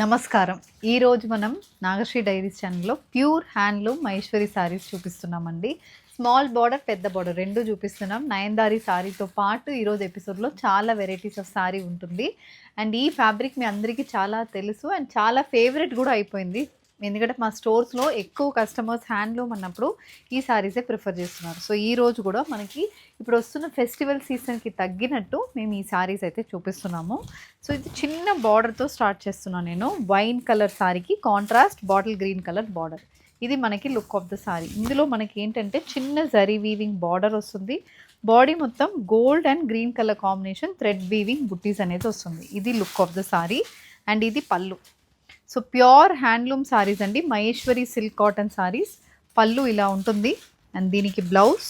నమస్కారం. ఈరోజు మనం నాగశ్రీ డైరీస్ ఛానల్లో ప్యూర్ హ్యాండ్లూమ్ మహేశ్వరి శారీస్ చూపిస్తున్నామండి. స్మాల్ బార్డర్ పెద్ద బార్డర్ రెండు చూపిస్తున్నాం. నయన్దారి శారీతో పాటు ఈరోజు ఎపిసోడ్లో చాలా వెరైటీస్ ఆఫ్ శారీ ఉంటుంది. అండ్ ఈ ఫ్యాబ్రిక్ మీ అందరికీ చాలా తెలుసు. అండ్ చాలా ఫేవరెట్ కూడా అయిపోయింది. ఎందుకంటే మా స్టోర్స్లో ఎక్కువ కస్టమర్స్ హ్యాండ్లూమ్ అన్నప్పుడు ఈ శారీసే ప్రిఫర్ చేస్తున్నారు. సో ఈ రోజు కూడా మనకి ఇప్పుడు వస్తున్న ఫెస్టివల్ సీజన్కి తగ్గినట్టు మేము ఈ శారీస్ అయితే చూపిస్తున్నాము. సో ఇది చిన్న బార్డర్తో స్టార్ట్ చేస్తున్నాను నేను. వైన్ కలర్ శారీకి contrast bottle green colour border ఇది మనకి లుక్ ఆఫ్ ద సారీ ఇందులో మనకి ఏంటంటే చిన్న జరీ వీవింగ్ బార్డర్ వస్తుంది. బాడీ మొత్తం gold and green colour combination thread weaving buttis అనేది వస్తుంది. ఇది look of the sari and ఇది పళ్ళు. సో ప్యూర్ హ్యాండ్లూమ్ శారీస్ అండి. మహేశ్వరి సిల్క్ కాటన్ శారీస్ పళ్ళు ఇలా ఉంటుంది. అండ్ దీనికి బ్లౌజ్.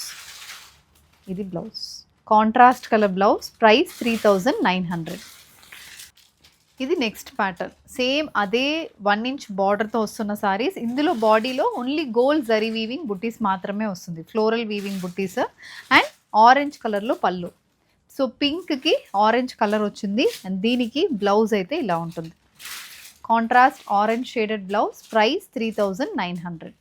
ఇది blouse. Contrast colour blouse. Price three thousand nine hundred. ఇది నెక్స్ట్ ప్యాటర్న్. సేమ్ అదే వన్ ఇంచ్ బార్డర్తో వస్తున్న సారీస్. ఇందులో బాడీలో only gold zari weaving buttis మాత్రమే వస్తుంది. Floral weaving buttis and orange కలర్లో పళ్ళు. సో పింక్కి ఆరెంజ్ కలర్ వచ్చింది. అండ్ దీనికి బ్లౌజ్ అయితే ఇలా ఉంటుంది. Contrast orange shaded blouse price three thousand nine hundred.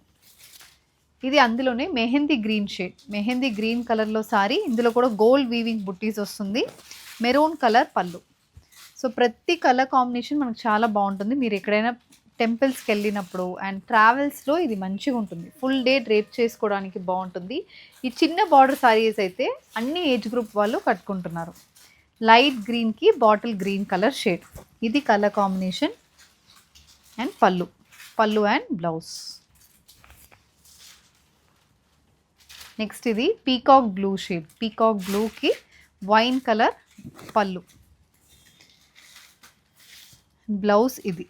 ఇది అందులోనే mehndi green shade. Mehndi green కలర్లో సారీ ఇందులో కూడా గోల్డ్ వీవింగ్ బుట్టీస్ వస్తుంది. మెరూన్ కలర్ పళ్ళు. సో ప్రతి కలర్ కాంబినేషన్ మనకు చాలా బాగుంటుంది. మీరు ఎక్కడైనా టెంపుల్స్కి వెళ్ళినప్పుడు అండ్ ట్రావెల్స్లో ఇది మంచిగా ఉంటుంది. ఫుల్ డే డ్రేప్ చేసుకోవడానికి బాగుంటుంది. ఈ చిన్న బార్డర్ సారీస్ అయితే అన్ని ఏజ్ గ్రూప్ వాళ్ళు కట్టుకుంటున్నారు. లైట్ గ్రీన్కి బాటిల్ గ్రీన్ కలర్ షేడ్. ఇది కలర్ కాంబినేషన్. అండ్ పళ్ళు. పళ్ళు అండ్ బ్లౌజ్. నెక్స్ట్ ఇది పీకాక్ బ్లూ షేడ్. పీకాక్ బ్లూకి వైన్ కలర్ పళ్ళు. బ్లౌజ్ ఇది.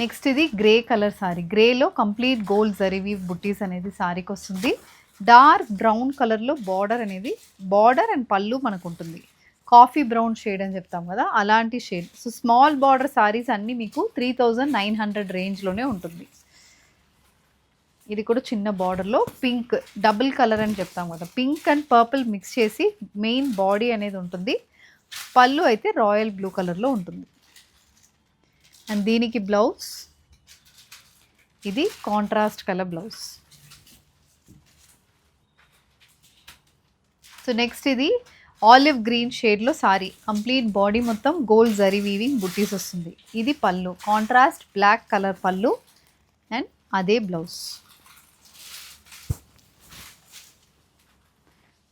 నెక్స్ట్ ఇది గ్రే కలర్ సారీ. గ్రేలో కంప్లీట్ గోల్డ్ జరీవి బుట్టీస్ అనేది సారీకి వస్తుంది. డార్క్ బ్రౌన్ కలర్లో బార్డర్ అనేది బార్డర్ అండ్ పళ్ళు మనకు ఉంటుంది కాఫీ బ్రౌన్ షేడ్ అని చెప్తాం కదా అలాంటి shade. So small border saris అన్నీ మీకు త్రీ థౌజండ్ నైన్ హండ్రెడ్ రేంజ్లోనే ఉంటుంది. ఇది కూడా చిన్న బార్డర్లో పింక్ డబుల్ కలర్ అని చెప్తాం కదా. పింక్ అండ్ పర్పుల్ మిక్స్ చేసి మెయిన్ బాడీ అనేది ఉంటుంది. పళ్ళు అయితే రాయల్ బ్లూ కలర్లో ఉంటుంది. అండ్ దీనికి బ్లౌజ్. ఇది contrast colour blouse. So next ఇది ఆలివ్ గ్రీన్ షేడ్లో సారీ. కంప్లీట్ బాడీ మొత్తం గోల్డ్ జరీ వీవింగ్ బుట్టీస్ వస్తుంది. ఇది పళ్ళు. కాంట్రాస్ట్ బ్లాక్ కలర్ పళ్ళు అండ్ అదే బ్లౌజ్.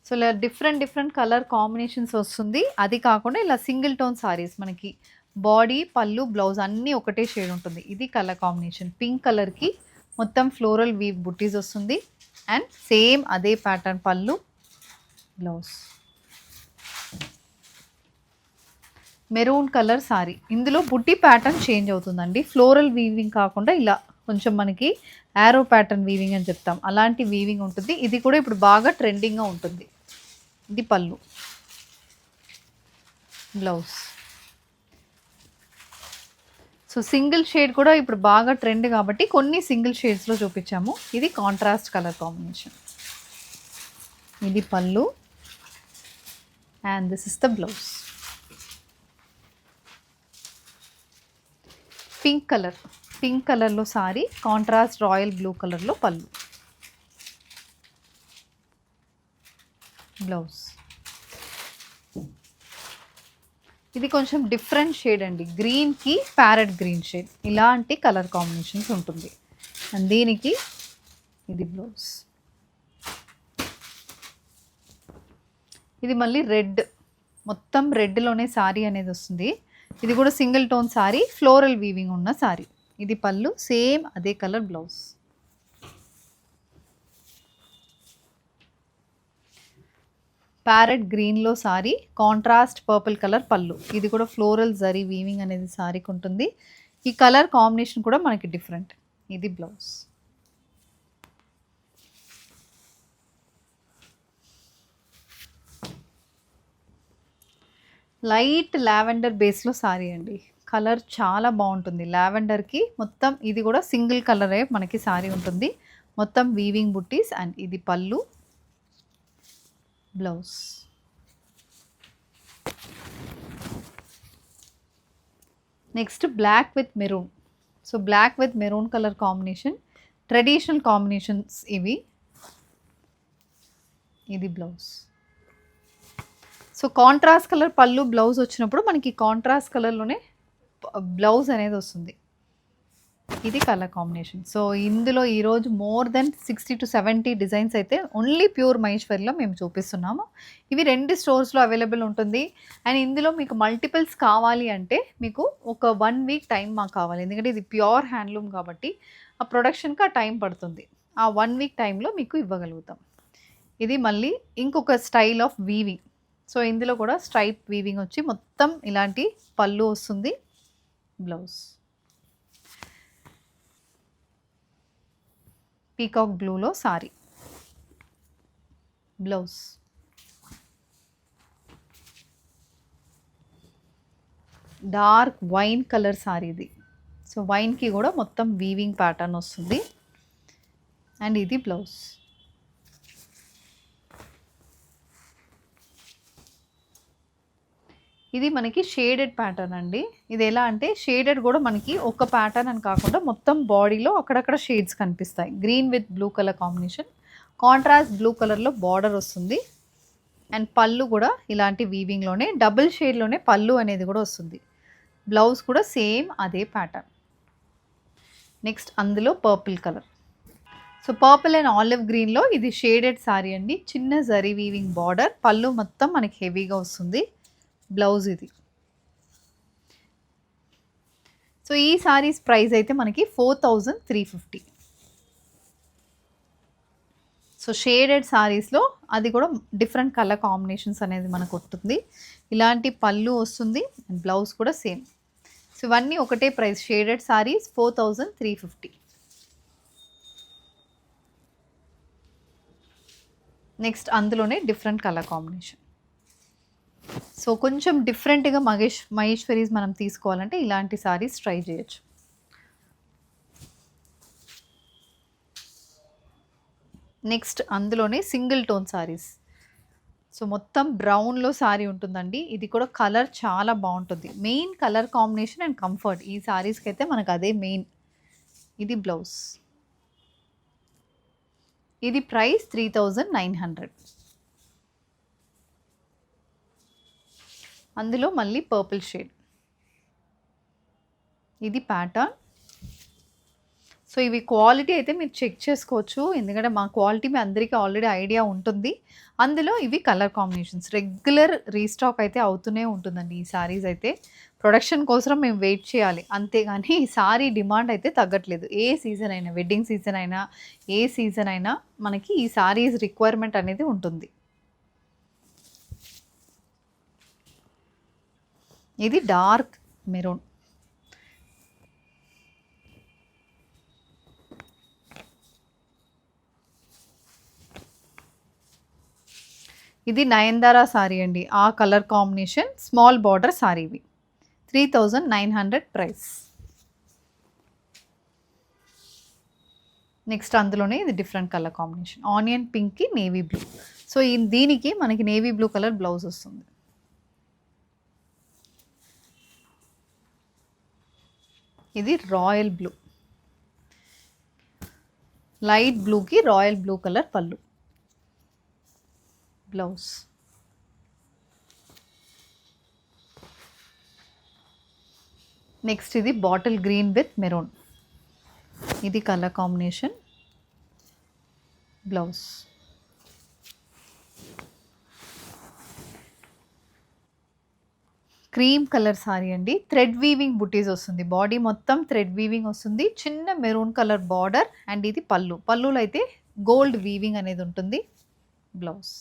సో ఇలా డిఫరెంట్ డిఫరెంట్ కలర్ కాంబినేషన్స్ వస్తుంది. అది కాకుండా ఇలా సింగిల్ టోన్ సారీస్ మనకి బాడీ పళ్ళు బ్లౌజ్ అన్నీ ఒకటే షేడ్ ఉంటుంది. ఇది కలర్ కాంబినేషన్. పింక్ కలర్కి మొత్తం ఫ్లోరల్ వీవ్ బుట్టీస్ వస్తుంది. అండ్ సేమ్ అదే ప్యాటర్న్ పళ్ళు బ్లౌజ్. Maroon colour sari. ఇందులో బుట్టి ప్యాటర్న్ చేంజ్ అవుతుందండి. ఫ్లోరల్ వీవింగ్ కాకుండా ఇలా కొంచెం మనకి యారో ప్యాటర్న్ వీవింగ్ అని చెప్తాం. అలాంటి వీవింగ్ ఉంటుంది. ఇది కూడా ఇప్పుడు బాగా ట్రెండింగ్గా ఉంటుంది. ఇది పళ్ళు. బ్లౌజ్ సో సింగిల్ షేడ్ కూడా ఇప్పుడు బాగా ట్రెండ్ కాబట్టి కొన్ని సింగిల్ షేడ్స్లో చూపించాము. ఇది కాంట్రాస్ట్ కలర్ కాంబినేషన్ ఇది పళ్ళు. And this is the blouse pink colour pink కలర్లో సారీ కాంట్రాస్ట్ రాయల్ బ్లూ కలర్లో పళ్ళు. బ్లౌజ్. ఇది కొంచెం డిఫరెంట్ షేడ్ అండి. గ్రీన్కి ప్యారెట్ గ్రీన్ షేడ్. ఇలాంటి కలర్ కాంబినేషన్స్ ఉంటుంది. అండ్ దీనికి ఇది బ్లౌజ్. ఇది మళ్ళీ రెడ్. మొత్తం రెడ్లోనే సారీ అనేది వస్తుంది. ఇది కూడా single tone sari floral weaving ఉన్న సారీ. ఇది పళ్ళు సేమ్ అదే కలర్ బ్లౌజ్. ప్యారెట్ గ్రీన్లో సారీ కాంట్రాస్ట్ పర్పుల్ కలర్ పళ్ళు. ఇది కూడా ఫ్లోరల్ జరీ వీవింగ్ అనేది సారీకి ఉంటుంది. ఈ కలర్ కాంబినేషన్ కూడా మనకి డిఫరెంట్ ఇది బ్లౌజ్. లైట్ లావెండర్ బేస్లో సారీ అండి. కలర్ చాలా బాగుంటుంది. లావెండర్కి మొత్తం ఇది కూడా సింగిల్ కలరే మనకి సారీ ఉంటుంది. మొత్తం వీవింగ్ బుట్టీస్ అండ్ ఇది పళ్ళు blouse. Next black with maroon. So black with maroon colour combination traditional combinations ఇవి. ఇది బ్లౌజ్. సో కాంట్రాస్ట్ కలర్ పళ్ళు బ్లౌజ్ వచ్చినప్పుడు మనకి కాంట్రాస్ట్ కలర్లోనే బ్లౌజ్ అనేది వస్తుంది. ఇది కలర్ కాంబినేషన్ సో ఇందులో ఈరోజు more than sixty to seventy designs అయితే ఓన్లీ ప్యూర్ మహేశ్వరిలో మేము చూపిస్తున్నాము. ఇవి రెండు స్టోర్స్లో అవైలబుల్ ఉంటుంది. అండ్ ఇందులో మీకు మల్టిపుల్స్ కావాలి అంటే మీకు ఒక వన్ వీక్ టైం మాకు కావాలి. ఎందుకంటే ఇది ప్యూర్ హ్యాండ్లూమ్ కాబట్టి ఆ ప్రొడక్షన్కి ఆ టైం పడుతుంది. ఆ వన్ వీక్ టైంలో మీకు ఇవ్వగలుగుతాం. ఇది మళ్ళీ ఇంకొక స్టైల్ ఆఫ్ వీవింగ్ సో ఇందులో కూడా స్ట్రైప్ వీవింగ్ వచ్చి మొత్తం ఇలాంటి పళ్ళు వస్తుంది. Blouse peacock బ్లూలో sari blouse dark wine colour sari ఇది. సో వైన్కి కూడా మొత్తం వీవింగ్ ప్యాటర్న్ వస్తుంది. అండ్ ఇది బ్లౌజ్ ఇది మనకి షేడెడ్ ప్యాటర్న్ అండి. ఇది ఎలా అంటే షేడెడ్ కూడా మనకి ఒక ప్యాటర్న్ అని కాకుండా మొత్తం బాడీలో అక్కడక్కడ షేడ్స్ కనిపిస్తాయి. Green with blue colour combination. Contrast blue కలర్లో బార్డర్ వస్తుంది. అండ్ పళ్ళు కూడా ఇలాంటి వీవింగ్లోనే డబుల్ షేడ్లోనే పళ్ళు అనేది కూడా వస్తుంది. బ్లౌజ్ కూడా సేమ్ అదే ప్యాటర్న్. నెక్స్ట్ అందులో purple colour. So purple and olive గ్రీన్లో ఇది షేడెడ్ శారీ అండి. చిన్న జరీ వీవింగ్ బార్డర్. పళ్ళు మొత్తం మనకి హెవీగా వస్తుంది. బ్లౌజ్ ఇది. సో ఈ సారీస్ ప్రైస్ అయితే మనకి four thousand three fifty. So shaded సారీస్లో అది కూడా డిఫరెంట్ కలర్ కాంబినేషన్స్ అనేది మనకు వస్తుంది. ఇలాంటి పళ్ళు వస్తుంది అండ్ బ్లౌజ్ కూడా సేమ్. సో ఇవన్నీ ఒకటే price. Shaded saris four thousand three fifty. Next అందులోనే డిఫరెంట్ కలర్ కాంబినేషన్. సో కొంచెం డిఫరెంట్గా మహేష్ మహేశ్వరీస్ మనం తీసుకోవాలంటే ఇలాంటి సారీస్ ట్రై చేయొచ్చు. నెక్స్ట్ అందులోనే సింగిల్ టోన్ సారీస్ సో మొత్తం బ్రౌన్లో సారీ ఉంటుందండి. ఇది కూడా కలర్ చాలా బాగుంటుంది. Main colour combination and comfort ఈ సారీస్కి అయితే మనకు అదే మెయిన్ ఇది బ్లౌజ్ ఇది price three thousand nine hundred అందులో మళ్ళీ పర్పుల్ షేడ్ ఇది ప్యాటర్న్ సో ఇవి క్వాలిటీ అయితే మీరు చెక్ చేసుకోవచ్చు. ఎందుకంటే మా క్వాలిటీ మీ అందరికీ ఆల్రెడీ ఐడియా ఉంటుంది. అందులో ఇవి కలర్ కాంబినేషన్స్ రెగ్యులర్ రీస్టాక్ అయితే అవుతూనే ఉంటుందండి ఈ శారీస్ అయితే. ప్రొడక్షన్ కోసం మేము వెయిట్ చేయాలి. అంతేగాని ఈ సారీ డిమాండ్ అయితే తగ్గట్లేదు. ఏ సీజన్ అయినా వెడ్డింగ్ సీజన్ అయినా ఏ సీజన్ అయినా మనకి ఈ సారీస్ రిక్వైర్మెంట్ అనేది ఉంటుంది. ఇది డార్క్ మెరూన్. ఇది నయన్దారా సారీ అండి. ఆ colour combination small border sari ఇవి three thousand nine hundred price. Next అందులోనే ఇది డిఫరెంట్ కలర్ కాంబినేషన్. ఆనియన్ పింక్కి నేవీ బ్లూ. సో దీనికి మనకి నేవీ బ్లూ కలర్ బ్లౌజ్ వస్తుంది. ఇది రాయల్ బ్లూ. లైట్ బ్లూకి రాయల్ బ్లూ కలర్ పళ్ళు. బ్లౌజ్. నెక్స్ట్ ఇది బాటిల్ గ్రీన్ విత్ మెరూన్. ఇది colour combination. Blouse. Cream colour sari అండి. థ్రెడ్ వీవింగ్ బుటీస్ వస్తుంది. బాడీ మొత్తం థ్రెడ్ వీవింగ్ వస్తుంది. చిన్న మెరూన్ కలర్ బార్డర్ అండ్ ఇది పళ్ళు. పళ్ళులో అయితే గోల్డ్ వీవింగ్ అనేది ఉంటుంది. బ్లౌజ్.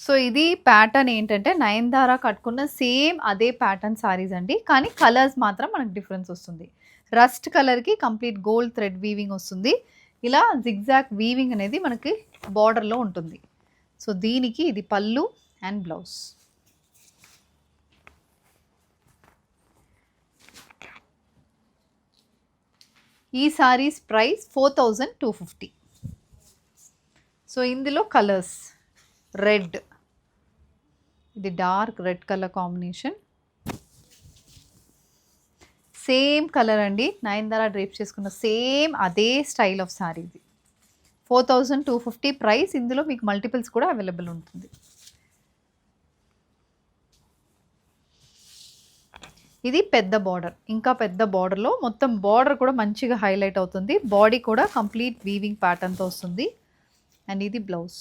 సో ఇది ప్యాటర్న్ ఏంటంటే నయన్దారా కట్టుకున్న సేమ్ అదే ప్యాటర్న్ సారీస్ అండి. కానీ కలర్స్ మాత్రం మనకు డిఫరెన్స్ వస్తుంది. రస్ట్ కలర్కి కంప్లీట్ గోల్డ్ థ్రెడ్ వీవింగ్ వస్తుంది. ఇలా జిగ్జాక్ వీవింగ్ అనేది మనకి బార్డర్లో ఉంటుంది. సో దీనికి ఇది పళ్ళు అండ్ బ్లౌజ్. ఈ saris price four thousand two fifty. So ఇందులో కలర్స్ రెడ్. ఇది dark red colour combination. Same colour అండి. నయనతార డ్రేప్ చేసుకున్న సేమ్ అదే స్టైల్ ఆఫ్ సారీ ఇది. Four thousand two fifty price ఇందులో మీకు మల్టిపుల్స్ కూడా అవైలబుల్ ఉంటుంది. ఇది పెద్ద బార్డర్. ఇంకా పెద్ద బార్డర్లో మొత్తం బార్డర్ కూడా మంచిగా హైలైట్ అవుతుంది. బాడీ కూడా కంప్లీట్ వీవింగ్ ప్యాటర్న్తో వస్తుంది. అండ్ ఇది బ్లౌజ్.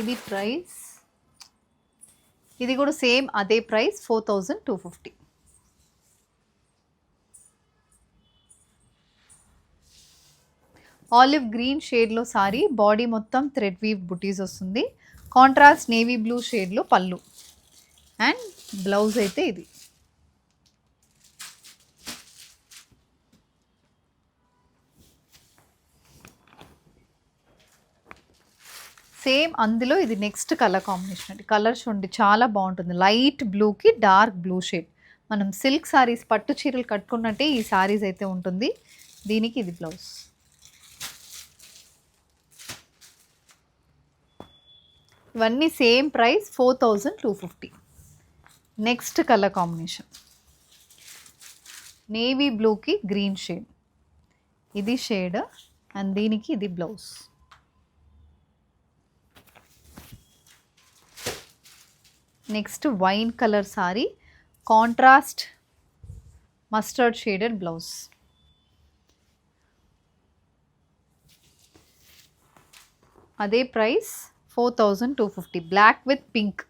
ఇది ప్రైస్. ఇది కూడా సేమ్ అదే price four thousand two fifty. Olive green షేడ్లో సారీ బాడీ మొత్తం థ్రెడ్ వీవ్ బుటీస్ వస్తుంది. కాంట్రాస్ట్ నేవీ బ్లూ షేడ్లో పళ్ళు. అండ్ బ్లౌజ్ అయితే ఇది. సేమ్ అందులో ఇది నెక్స్ట్ కలర్ కాంబినేషన్ అండి. కలర్ చూడండి చాలా బాగుంటుంది. లైట్ బ్లూకి డార్క్ బ్లూ షేడ్. మనం సిల్క్ సారీస్ పట్టు చీరలు కట్టుకున్నట్టే ఈ సారీస్ అయితే ఉంటుంది. దీనికి ఇది బ్లౌజ్. ఇవన్నీ same price four thousand two fifty next colour combination navy బ్లూకి గ్రీన్ షేడ్ ఇది షేడ్ అండ్ దీనికి ఇది blouse next wine colour sari contrast mustard shaded blouse అదే price four thousand two fifty. Black with pink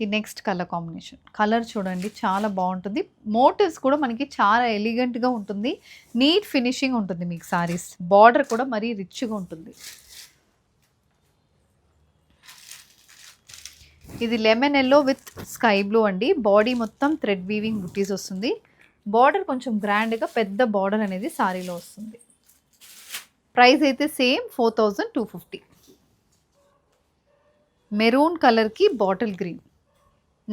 the next colour combination colour చూడండి చాలా బాగుంటుంది. Motifs కూడా మనకి చాలా ఎలిగెంట్గా ఉంటుంది. నీట్ ఫినిషింగ్ ఉంటుంది మీకు సారీస్ బార్డర్ కూడా మరీ రిచ్గా ఉంటుంది. ఇది lemon yellow with sky blue అండి. బాడీ మొత్తం థ్రెడ్ వీవింగ్ బుటీస్ వస్తుంది. బార్డర్ కొంచెం గ్రాండ్గా పెద్ద బార్డర్ అనేది సారీలో వస్తుంది. ప్రైస్ అయితే same four thousand two fifty maroon కలర్కి bottle green.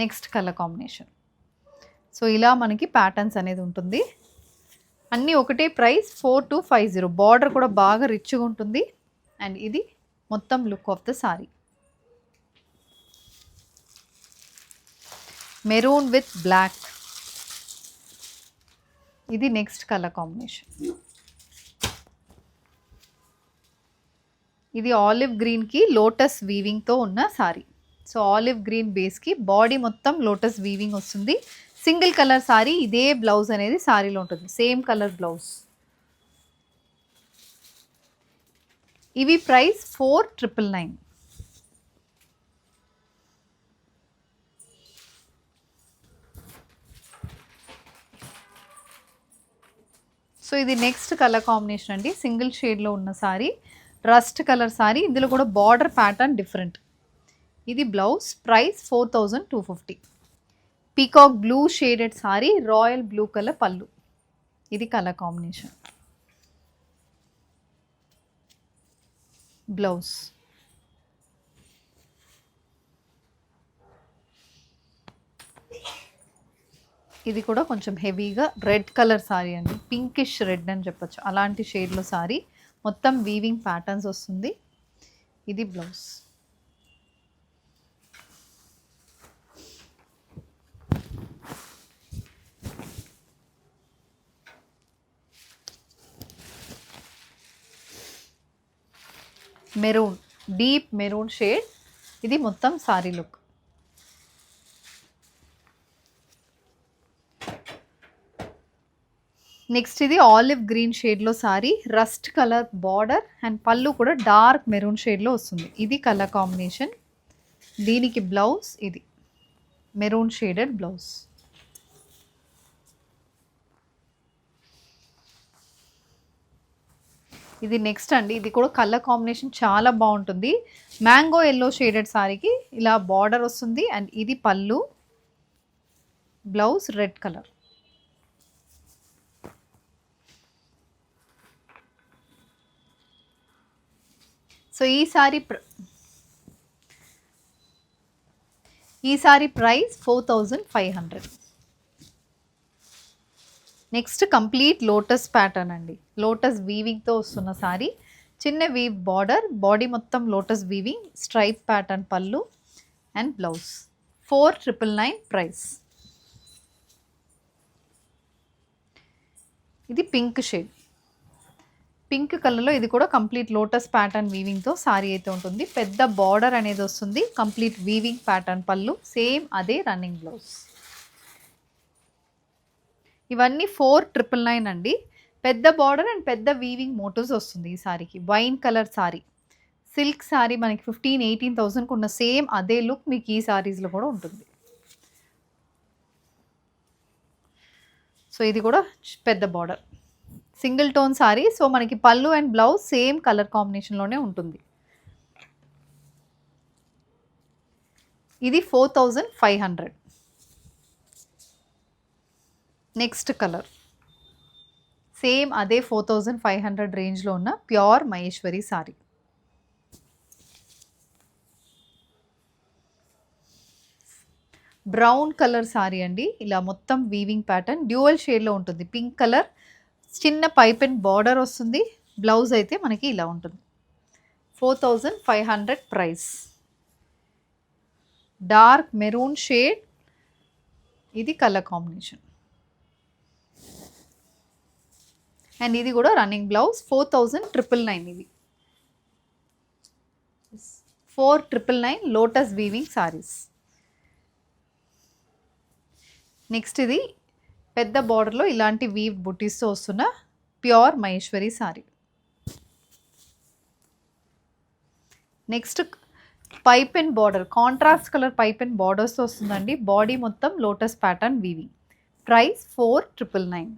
Next colour combination. So ఇలా మనకి ప్యాటర్న్స్ అనేది ఉంటుంది. అన్నీ ఒకటే price four two five zero. Border కూడా బాగా రిచ్గా ఉంటుంది. అండ్ ఇది మొత్తం look of the sari. Maroon with black. ఇది నెక్స్ట్ కలర్ కాంబినేషన్. ఇది ఆలివ్ గ్రీన్కి లోటస్ వీవింగ్తో ఉన్న సారీ. సో ఆలివ్ గ్రీన్ బేస్కి బాడీ మొత్తం లోటస్ వీవింగ్ వస్తుంది. సింగిల్ కలర్ సారీ ఇదే బ్లౌజ్ అనేది సారీలో ఉంటుంది. Same colour blouse. ఇవి price four triple nine. So ఇది నెక్స్ట్ కలర్ కాంబినేషన్ అండి. సింగిల్ షేడ్లో ఉన్న సారీ. రస్ట్ కలర్ సారీ ఇందులో కూడా బార్డర్ ప్యాటర్న్ డిఫరెంట్. ఇది blouse price four thousand two fifty. Peacock blue shaded sari royal blue colour పళ్ళు. ఇది కలర్ కాంబినేషన్. బ్లౌజ్. ఇది కూడా కొంచెం హెవీగా రెడ్ కలర్ సారీ అండి. పింకిష్ రెడ్ అని చెప్పొచ్చు. అలాంటి షేడ్లో సారీ. మొత్తం వీవింగ్ ప్యాటర్న్స్ వస్తుంది. ఇది blouse maroon deep maroon shade. ఇది మొత్తం సారీ లుక్. నెక్స్ట్ ఇది ఆలివ్ గ్రీన్ షేడ్లో sari rust colour border and పళ్ళు కూడా డార్క్ మెరూన్ షేడ్లో వస్తుంది. ఇది కలర్ కాంబినేషన్. దీనికి బ్లౌజ్ ఇది. Maroon shaded blouse. ఇది నెక్స్ట్ అండి. ఇది కూడా కలర్ కాంబినేషన్ చాలా బాగుంటుంది. మ్యాంగో ఎల్లో షేడెడ్ సారీకి ఇలా బార్డర్ వస్తుంది అండ్ ఇది పళ్ళు బ్లౌజ్ రెడ్ కలర్. సో ఈసారి ఈసారి ప్ర price four thousand five hundred. Next complete lotus pattern అండి. లోటస్ వీవింగ్తో వస్తున్న సారీ. చిన్న వీవ్ బార్డర్ బాడీ మొత్తం లోటస్ వీవింగ్ స్ట్రైప్ ప్యాటర్న్ పళ్ళు and blouse. Four triple nine price. ఇది పింక్ షేడ్. పింక్ కలర్లో ఇది కూడా కంప్లీట్ లోటస్ ప్యాటర్న్ వీవింగ్తో సారీ అయితే ఉంటుంది. పెద్ద బార్డర్ అనేది వస్తుంది. కంప్లీట్ వీవింగ్ ప్యాటర్న్ పళ్ళు. సేమ్ అదే రన్నింగ్ బ్లౌజ్. ఇవన్నీ ఫోర్ ట్రిపుల్ నైన్ అండి. పెద్ద బార్డర్ అండ్ పెద్ద వీవింగ్ మోటివ్స్ వస్తుంది ఈ సారీకి. Wine colour sari. Silk sari మనకి ఫిఫ్టీన్ ఎయిటీన్ థౌసండ్కి ఉన్న సేమ్ అదే లుక్ మీకు ఈ సారీస్లో కూడా ఉంటుంది. సో ఇది కూడా పెద్ద border. Single tone sari. So మనకి పళ్ళు అండ్ బ్లౌజ్ సేమ్ కలర్ కాంబినేషన్లోనే ఉంటుంది. ఇది four thousand five hundred. Next colour. Same అదే ఫోర్ థౌజండ్ ఫైవ్ హండ్రెడ్ రేంజ్లో ఉన్న pure Maheshwari sari. Brown colour sari అండి. ఇలా మొత్తం వీవింగ్ ప్యాటర్న్ డ్యూయల్ షేడ్లో ఉంటుంది. పింక్ కలర్ చిన్న పైప్ అండ్ బార్డర్ వస్తుంది. బ్లౌజ్ అయితే మనకి ఇలా ఉంటుంది. Four thousand five hundred price. Dark maroon shade. ఇది కలర్ కాంబినేషన్. అండ్ ఇది కూడా running blouse. Four thousand triple nine ఇది. Four triple nine lotus weaving saris. Next ఇది పెద్ద బార్డర్లో ఇలాంటి వీవ్ బుటీస్తో వస్తున్న pure Maheshwari sari. Next pipe and border. Contrast colour pipe and బార్డర్స్తో వస్తుందండి. బాడీ మొత్తం lotus pattern weaving price four triple nine.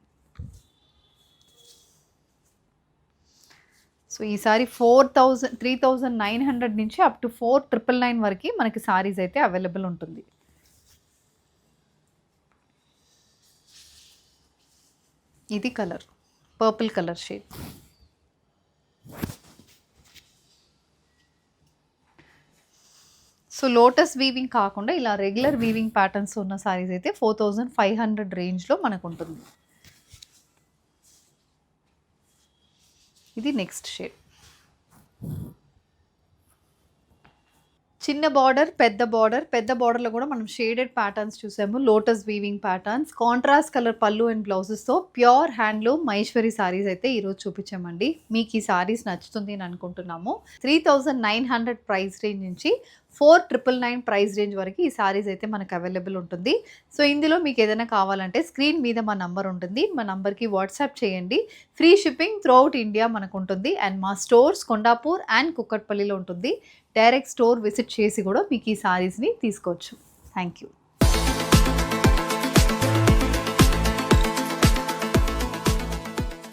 So ఈ sari four thousand three thousand nine hundred నుంచి up to four triple nine వరకు మనకి సారీస్ అయితే available ఉంటుంది. ఇది colour. Purple colour shade so lotus weaving కాకుండా ఇలా రెగ్యులర్ వీవింగ్ ప్యాటర్న్స్ ఉన్న సారీస్ అయితే ఫోర్ థౌజండ్ ఫైవ్ హండ్రెడ్ రేంజ్లో మనకు ఉంటుంది ఇది నెక్స్ట్ షేడ్ చిన్న బార్డర్ పెద్ద బార్డర్ పెద్ద బార్డర్లో కూడా మనం షేడెడ్ ప్యాటర్న్స్ చూసాము. Lotus weaving patterns contrast colour పళ్ళు అండ్ బ్లౌజెస్తో ప్యూర్ హ్యాండ్లూమ్ మహేశ్వరి సారీస్ అయితే ఈరోజు చూపించామండి. మీకు ఈ సారీస్ నచ్చుతుంది అని అనుకుంటున్నాము. Three thousand nine hundred price range నుంచి four triple nine price range వరకు ఈ సారీస్ అయితే మనకు అవైలబుల్ ఉంటుంది. సో ఇందులో మీకు ఏదైనా కావాలంటే స్క్రీన్ మీద మా నంబర్ ఉంటుంది. మా నంబర్కి వాట్సాప్ చేయండి. ఫ్రీ షిప్పింగ్ త్రూఅవుట్ ఇండియా మనకు ఉంటుంది. అండ్ మా స్టోర్స్ కొండాపూర్ అండ్ కుక్కట్పల్లిలో ఉంటుంది. డైరెక్ట్ స్టోర్ విజిట్ చేసి కూడా మీకు ఈ సారీస్ని తీసుకోవచ్చు. Thank you.